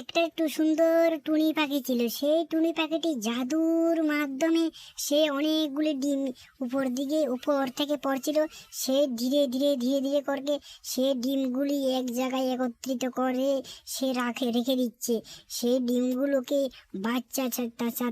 একটা একটু সুন্দর টুনি পাখি ছিল। সেই টুনি পাখিটি জাদুর মাধ্যমে সে অনেকগুলি ডিম উপর দিকে, উপর থেকে পড়ছিল। সে ধীরে ধীরে ধীরে ধীরে করে সে ডিমগুলি এক জায়গায় একত্রিত করে সে রাখে, রেখে দিচ্ছে। সেই ডিমগুলোকে বাচ্চা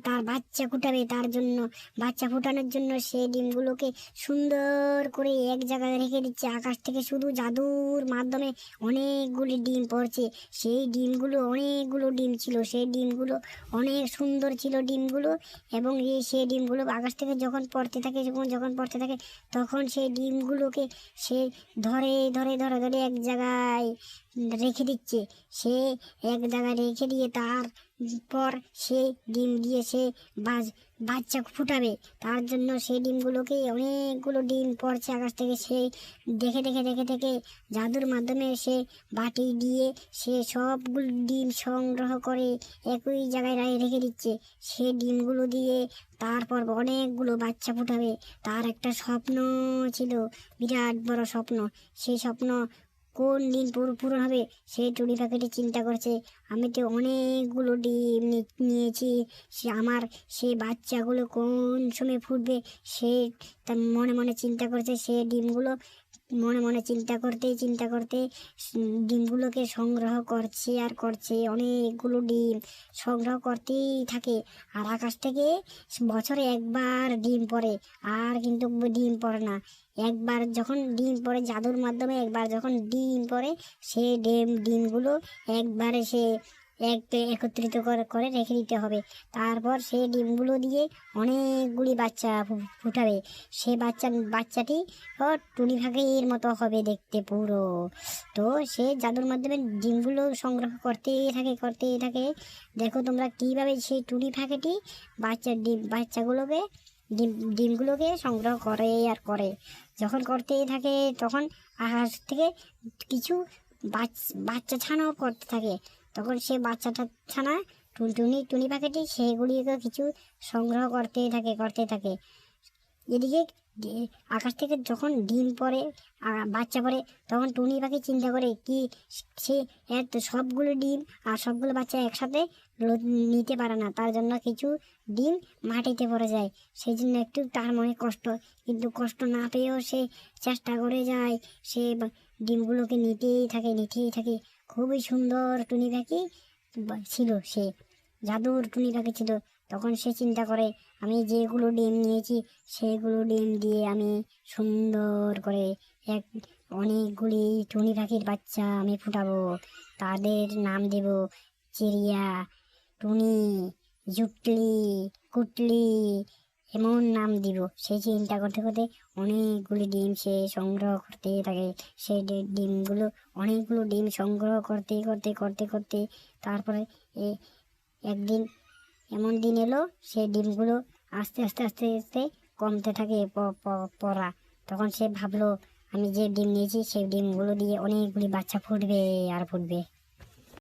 তার বাচ্চা ফুটাবে, তার জন্য, বাচ্চা ফুটানোর জন্য সে ডিমগুলোকে সুন্দর করে এক জায়গায় রেখে দিচ্ছে। আকাশ থেকে শুধু জাদুর মাধ্যমে অনেকগুলি ডিম পড়ছে। সেই ডিমগুলো অনেকগুলো ডিম ছিল, সেই ডিমগুলো অনেক সুন্দর ছিল ডিমগুলো এবং এই সেই ডিমগুলো আকাশ থেকে যখন পড়তে থাকে, যখন যখন পড়তে থাকে, তখন সেই ডিমগুলোকে সে ধরে ধরে ধরে ধরে এক জায়গায় রেখে দিচ্ছে। সে এক জায়গায় রেখে দিয়ে তার পর সে ডিম দিয়ে সে বাজ বাচ্চা ফুটাবে। তার জন্য সেই ডিমগুলোকে অনেকগুলো ডিম পড়ছে আকাশ থেকে। সে দেখে দেখে দেখে দেখে জাদুর মাধ্যমে সে বাটি দিয়ে সে সবগুলো ডিম সংগ্রহ করে একই জায়গায় রা- রেখে দিচ্ছে। সে ডিমগুলো দিয়ে তারপর অনেকগুলো বাচ্চা ফুটাবে। তার একটা স্বপ্ন ছিল, বিরাট বড় স্বপ্ন। সেই স্বপ্ন কোন ডিম পুরো পূরণ হবে সেই টুনি পাখিটি চিন্তা করছে, আমি তো অনেকগুলো ডিম নিয়েছি, সে আমার সেই বাচ্চাগুলো কোন সময় ফুটবে, সে তার মনে মনে চিন্তা করছে, সে ডিমগুলো মনে মনে চিন্তা করতে চিন্তা করতে ডিমগুলোকে সংগ্রহ করছে আর করছে, অনেকগুলো ডিম সংগ্রহ করতেই থাকে। আর আকাশ থেকে বছরে একবার ডিম পড়ে, আর কিন্তু ডিম পড়ে না। একবার যখন ডিম পড়ে জাদুর মাধ্যমে, একবার যখন ডিম পড়ে, সে ডিম, ডিমগুলো একবারে সে এক একত্রিত করে রেখে দিতে হবে। তারপর সেই ডিমগুলো দিয়ে অনেকগুলি বাচ্চা ফুটাবে। সে বাচ্চা, বাচ্চাটি টুনি পাখির মতো হবে দেখতে পুরো। তো সে জাদুর মাধ্যমে ডিমগুলো সংগ্রহ করতেই থাকে করতেই থাকে। দেখো তোমরা কীভাবে সেই টুনি পাখিটি বাচ্চা, ডিম, বাচ্চাগুলোকে, ডিম, ডিমগুলোকে সংগ্রহ করে আর করে। যখন করতেই থাকে তখন আকাশ থেকে কিছু বাচ- বাচ্চা ছানাও করতে থাকে। তখন সে বাচ্চাটা ছানা টুনটুনি, টুনি পাখিটি সেগুলিকে কিছু সংগ্রহ করতেই থাকে করতেই থাকে। এদিকে আকাশ থেকে যখন ডিম পড়ে বাচ্চা পড়ে, তখন টুনি পাখি চিন্তা করে কি সে সবগুলো ডিম আর সবগুলো বাচ্চা একসাথে নিতে পারে না। তার জন্য কিছু ডিম মাটিতে পড়ে যায়। সেই জন্য একটু তার মনে কষ্ট। কিন্তু কষ্ট না পেয়েও সে চেষ্টা করে যায়। সে ডিমগুলোকে নিতেই থাকে নিতেই থাকে। খুবই সুন্দর টুনি পাখি ছিল সে। জাদুর টুনি পাখি ছিল। তখন সে চিন্তা করে, আমি যেগুলো ডিম নিয়েছি, সেগুলো ডিম দিয়ে আমি সুন্দর করে এক অনেকগুলি টুনি পাখির বাচ্চা আমি ফুটাবো। তাদের নাম দেব চিড়িয়া, টুনি, জুটলি, কুটলি এমন নাম দিব? সেই চিন্তা করতে করতে অনেকগুলি ডিম সে সংগ্রহ করতে থাকে। সেই ডিমগুলো, অনেকগুলো ডিম সংগ্রহ করতে করতে করতে করতে তারপরে এ, একদিন এমন দিন এলো সেই ডিমগুলো আস্তে আস্তে আস্তে আস্তে কমতে থাকে পড়া। তখন সে ভাবলো, আমি যে ডিম নিয়েছি সেই ডিমগুলো দিয়ে অনেকগুলি বাচ্চা ফুটবে আর ফুটবে।